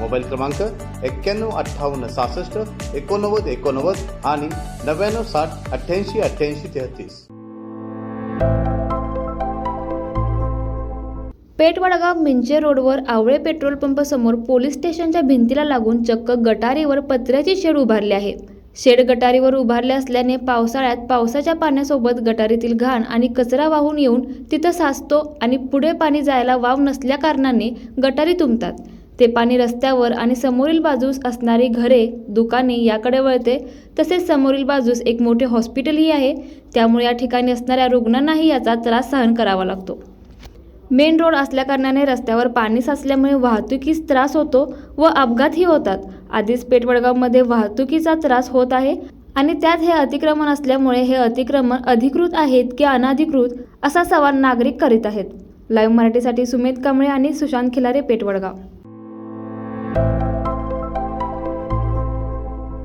Mobile क्रमांक एक्क्याण्णव अठ्ठावन्न सहासष्ट एकोणनव्वद एकोणनव्वद आणि नव्याण्णव साठ अठ्ठ्याऐंशी अठ्ठ्याऐंशी तेहतीस. पेठ मिंचे रोडवर आवळे पेट्रोल पंप समोर पोलीस स्टेशनच्या भिंतीला लागून चक्क गटारीवर पत्र्याची शेड उभारली आहे. शेड गटारीवर उभारले असल्याने पावसाळ्यात पावसाच्या पाण्यासोबत गटारीतील घाण आणि कचरा वाहून येऊन तिथं साचतो आणि पुढे पाणी जायला वाव नसल्या कारणाने गटारी तुंबतात. ते पाणी रस्त्यावर आणि समोरील बाजूस असणारी घरे दुकाने याकडे वळते. तसेच समोरील बाजूस एक मोठे हॉस्पिटलही आहे. त्यामुळे या ठिकाणी असणाऱ्या रुग्णांनाही याचा त्रास सहन करावा लागतो. मेन रोड असल्याकारणाने रस्त्यावर पाणी साचल्यामुळे वाहतुकीस त्रास होतो व अपघातही होतात. आधीच पेठवडगावमध्ये वाहतुकीचा त्रास होत आहे आणि त्यात हे अतिक्रमण असल्यामुळे हे अतिक्रमण अधिकृत आहेत की अनाधिकृत असा सवाल नागरिक करीत आहेत. लाईव्ह मराठीसाठी सुमित कांबळे आणि सुशांत खिलारे पेठवडगाव. Thank you